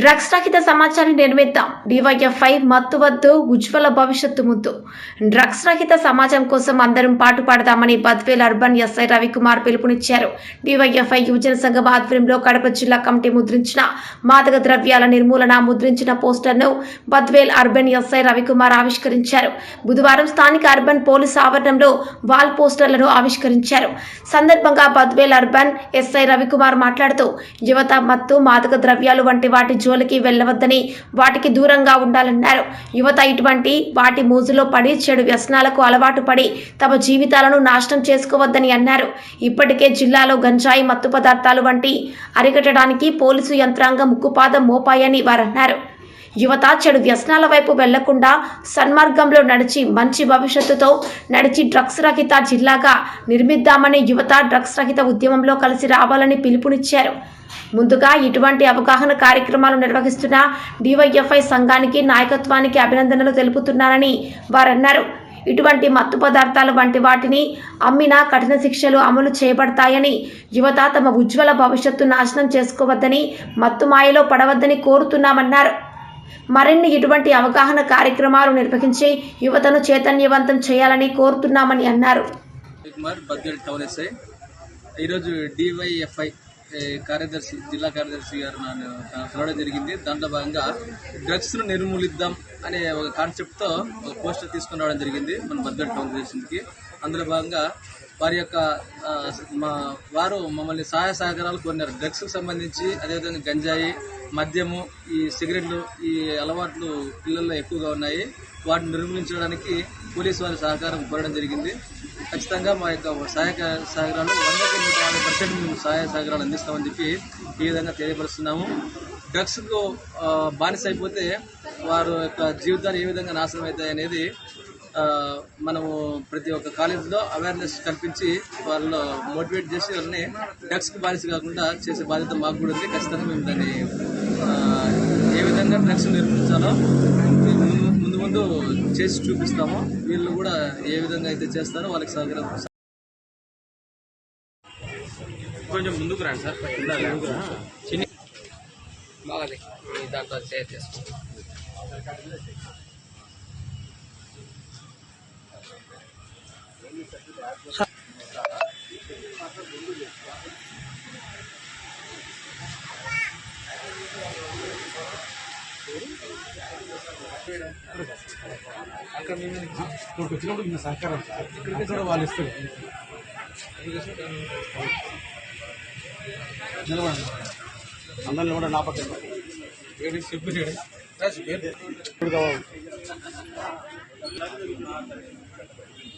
Drugs రహిత సమాజాన్ని నిర్మిద్దాం. DYFI మత్తు వద్దు ఉజ్వల భవిష్యత్తు ముద్దు. డ్రగ్స్ రహిత సమాజం కోసం అందరం పాటుపడదామని బద్వేల్ అర్బన్ ఎస్ఐ రవికుమార్ పిలుపునిచ్చారు. డివైఎఫ్ఐ యువజన సంఘం ఆధ్వర్యంలో కడప జిల్లా కమిటీ ముద్రించిన మాదక ద్రవ్యాల నిర్మూలన ముద్రించిన పోస్టర్ను బద్వేల్ అర్బన్ ఎస్ఐ రవికుమార్ ఆవిష్కరించారు. బుధవారం స్థానిక అర్బన్ పోలీస్ ఆవరణంలో వాల్ పోస్టర్లను ఆవిష్కరించారు. సందర్భంగా బద్వేల్ అర్బన్ ఎస్ఐ రవికుమార్ మాట్లాడుతూ యువత మత్తు మాదక ద్రవ్యాలు వంటి వాటి జోలికి వెళ్ళవద్దని వాటికి దూరంగా ఉండాలన్నారు. యువత ఇటువంటి వాటి మోజులో పడి చెడు వ్యసనాలకు అలవాటు పడి తమ జీవితాలను నాశనం చేసుకోవద్దని అన్నారు. ఇప్పటికే జిల్లాలో గంజాయి మత్తు పదార్థాలు వంటి అరికట్టడానికి పోలీసు యంత్రాంగం ముక్కుపాదం మోపాయని వారన్నారు. యువత చెడు వ్యసనాల వైపు వెళ్ళకుండా సన్మార్గంలో నడిచి మంచి భవిష్యత్తుతో నడిచి డ్రగ్స్ రహిత జిల్లాగా నిర్మిద్దామని యువత డ్రగ్స్ రహిత ఉద్యమంలో కలిసి రావాలని పిలుపునిచ్చారు. ముందుగా ఇటువంటి అవగాహన కార్యక్రమాలు నిర్వహిస్తున్న డివైఎఫ్ఐ సంఘానికి నాయకత్వానికి అభినందనలు తెలుపుతున్నారని వారన్నారు. ఇటువంటి మత్తు పదార్థాలు వంటి వాటిని అమ్మినా కఠిన శిక్షలు అమలు చేయబడతాయని యువత తమ ఉజ్వల భవిష్యత్తు నాశనం చేసుకోవద్దని మత్తు మాయలో పడవద్దని కోరుతున్నామన్నారు. మరిన్ని ఇటువంటి అవగాహన కార్యక్రమాలు నిర్వహించి యువతను చైతన్యవంతం చేయాలని కోరుతున్నామని అన్నారు. ఈరోజు డివైఎఫ్ఐ కార్యదర్శి జిల్లా కార్యదర్శి గారు నన్ను కలవడం జరిగింది. దాంట్లో భాగంగా డ్రగ్స్ను నిర్మూలిద్దాం అనే ఒక కాన్సెప్ట్తో ఒక పోస్టర్ తీసుకుని రావడం జరిగింది మన బద్వేల్ టౌన్ అందులో భాగంగా వారి యొక్క మా వారు మమ్మల్ని సహాయ సహకారాలు కోరినారు. డ్రగ్స్కి సంబంధించి అదేవిధంగా గంజాయి మద్యము ఈ సిగరెట్లు ఈ అలవాట్లు పిల్లల్లో ఎక్కువగా ఉన్నాయి. వాటిని నిర్మూలించడానికి పోలీసు వారి సహకారం కోరడం జరిగింది. ఖచ్చితంగా మా యొక్క సహాయక సహకారాలు వందకి నూట యాభై పర్సెంట్ మేము సహాయ సహకారాలు అందిస్తామని చెప్పి ఈ విధంగా తెలియపరుస్తున్నాము. డ్రగ్స్కు బానిస అయిపోతే వారు యొక్క జీవితాలు ఏ విధంగా నాశనం అవుతాయి అనేది మనము ప్రతి ఒక్క కాలేజీలో అవేర్నెస్ కల్పించి వాళ్ళలో మోటివేట్ చేసి వాళ్ళని డ్రగ్స్కి బానిస కాకుండా చేసే బాధ్యత మాకు కూడా ఉంది. ఖచ్చితంగా మేము దాన్ని ఏ విధంగా డ్రగ్స్ నిర్మించాలో ముందు ముందు చేసి చూపిస్తాము. వీళ్ళు కూడా ఏ విధంగా అయితే చేస్తారో వాళ్ళకి సహకారం కొంచెం ముందుకు రండి సార్. చిన్ని బాగాలి ఈ దాంట్లో షేర్ అక్కడ మేము ఇక్కడికి వచ్చినప్పుడు మీ సహకారం సార్ ఇక్కడికి కూడా వాళ్ళు ఇస్తారు నిలబడండి అందరిని కూడా నా పక్కన ఏడు చెప్పు ఇప్పుడు కావాలి